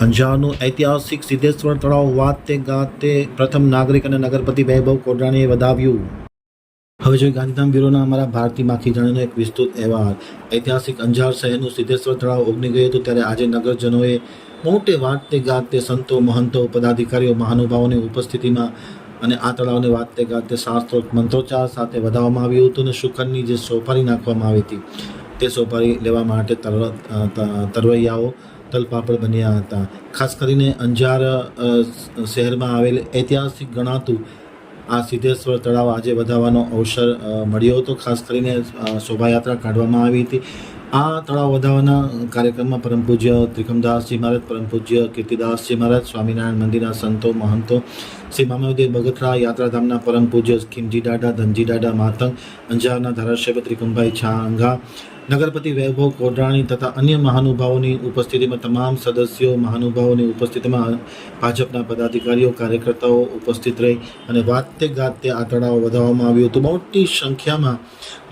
અંજારનું ઐતિહાસિક સિદ્ધેશ્વર તળાવ વાતે ગાતે પ્રથમ નાગરિક અને નગરપતિ વૈભવ કોડરાણીએ વધાવ્યું. હવે જોઈએ ગાંધીધામ બ્યુરોના અમારા ભારતી માખી જાણીનો એક વિસ્તૃત અહેવાલ. ઐતિહાસિક અંજાર શહેરનું સિદ્ધેશ્વર તળાવ ઓગની ગયું હતું ત્યારે આજે નગરજનોએ મોટે વાતે ગાતે સંતો, મહંતો, પદાધિકારીઓ, મહાનુભાવોની ઉપસ્થિતિમાં અને આ તળાવને વાતે ગાતે શાસ્ત્રો મંત્રોચ્ચાર સાથે વધાવવામાં આવ્યું હતું અને શુકરની જે સોપારી નાખવામાં આવી હતી તે સોપારી લેવા માટે તર તરવૈયાઓ તલપાપડ બન્યા હતા. ખાસ કરીને અંજાર શહેરમાં આવેલ ઐતિહાસિક ગણાતું આ સિદ્ધેશ્વર તળાવ આજે વધારવાનો અવસર મળ્યો હતો. ખાસ કરીને શોભાયાત્રા કાઢવામાં આવી હતી. આ તળાવ વધારવાના કાર્યક્રમમાં પરમ પૂજ્ય ત્રિકમદાસજી મહારાજ, પરમ પૂજ્ય કીર્તિદાસજી મહારાજ, સ્વામિનારાયણ મંદિરના સંતો, મહંતો, શ્રી મામદેવ બગથરા યાત્રાધામના પરમ પૂજ્ય ખીમજી દાડા ધનજી દાડા માતંગ, અંજારના ધારાસભ્ય ત્રિકમભાઈ છાંગા નગરપતિ વૈભવ કોડરાણી તથા અન્ય મહાનુભાવોની ઉપસ્થિતિમાં તમામ સદસ્યો મહાનુભાવોની ઉપસ્થિતિમાં ભાજપના પદાધિકારીઓ, કાર્યકર્તાઓ ઉપસ્થિત રહી અને વાતે ગાતે આ તળાવ વધારવામાં આવ્યું હતું. મોટી સંખ્યામાં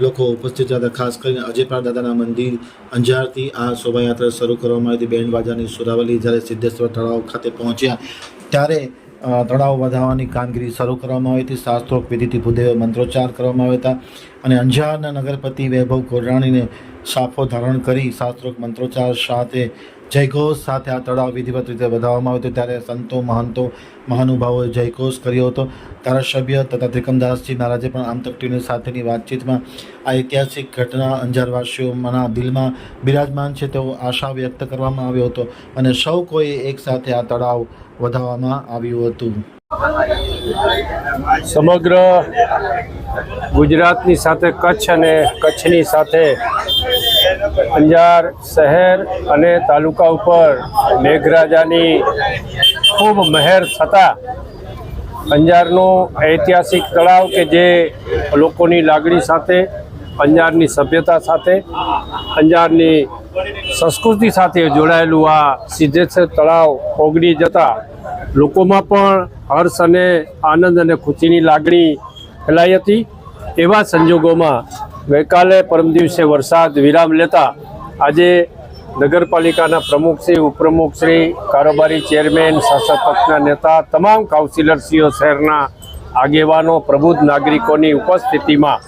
લોકો ઉપસ્થિત હતા. ખાસ કરીને અજયપાળ દાદાના મંદિર અંજારથી આ શોભાયાત્રા શરૂ કરવામાં આવી હતી. બેન્ડ બાજાની સુરાવલી જ્યારે સિદ્ધેશ્વર તળાવ ખાતે પહોંચ્યા ત્યારે તળાવ વધારવાની કામગીરી શરૂ કરવામાં આવી હતી. શાસ્ત્રોક વિધિથી ભૂદેવ મંત્રોચ્ચાર કરવામાં આવ્યા હતા અને અંજારના નગરપતિ વૈભવ કોરરાણીને સાફો ધારણ કરી શાસ્ત્રોક્ત મંત્રોચ્ચાર સાથે જયઘોષ સાથે આ તળાવ વિધિવત રીતે વધારવામાં આવ્યું હતું. ત્યારે સંતો, મહંતો, મહાનુભાવોએ જયઘોષ કર્યો હતો. ધારાસભ્ય તથા ત્રિકમદાસજી મહારાજે પણ આમતક સાથેની વાતચીતમાં આ ઐતિહાસિક ઘટના અંજારવાસીઓના દિલમાં બિરાજમાન છે તેવો આશા વ્યક્ત કરવામાં આવ્યો હતો અને સૌ કોઈએ એકસાથે આ તળાવ વધારવામાં આવ્યું હતું. સમગ્ર ગુજરાતની સાથે કચ્છ અને કચ્છની સાથે અંજાર શહેર અને તાલુકા ઉપર મેઘરાજાની ખૂબ મહેર થતાં અંજારનું ઐતિહાસિક તળાવ કે જે લોકોની લાગણી સાથે, અંજારની સભ્યતા સાથે, અંજારની સંસ્કૃતિ સાથે જોડાયેલું આ સિદ્ધેશ્વર તળાવ ઓગળી જતા લોકોમાં પણ હર્ષ અને આનંદ અને ખુશીની લાગણી ફેલાઈ હતી. એવા સંજોગોમાં ગઈકાલે પરમ દિવસે વરસાદ વિરામ લેતા આજે નગરપાલિકાના પ્રમુખશ્રી ઉપપ્રમુખશ્રી કારોબારી ચેરમેન, શાસક પક્ષના નેતા, તમામ કાઉન્સિલરશ્રીઓ શહેરના આગેવાનો, પ્રબુદ્ધ નાગરિકોની ઉપસ્થિતિમાં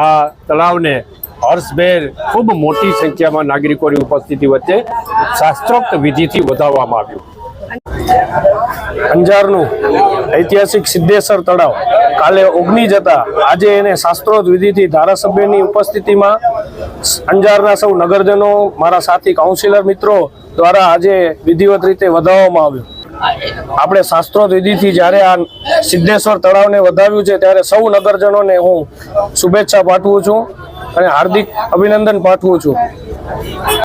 આ તળાવને હર્ષભેર ખૂબ મોટી સંખ્યામાં નાગરિકોની ઉપસ્થિતિ વચ્ચે શાસ્ત્રોક્ત વિધિથી વધારવામાં આવ્યું. અંજારનું ઐતિહાસિક સિદ્ધેશ્વર તળાવ. કાલે ઓગની જતા આજે એને શાસ્ત્રોત વિધિથી ધારાસભ્યની ઉપસ્થિતિમાં અંજારના સૌ નગરજનો, મારા સાથી કાઉન્સિલર મિત્રો દ્વારા આજે વિધિવત રીતે વધાવવામાં આવ્યું. આપણે શાસ્ત્રોત વિધિથી જ્યારે આ સિદ્ધેશ્વર તળાવને વધાવ્યું છે, ત્યારે સૌ નગરજનોને હું શુભેચ્છા પાઠવું છું અને હાર્દિક અભિનંદન પાઠવું છું.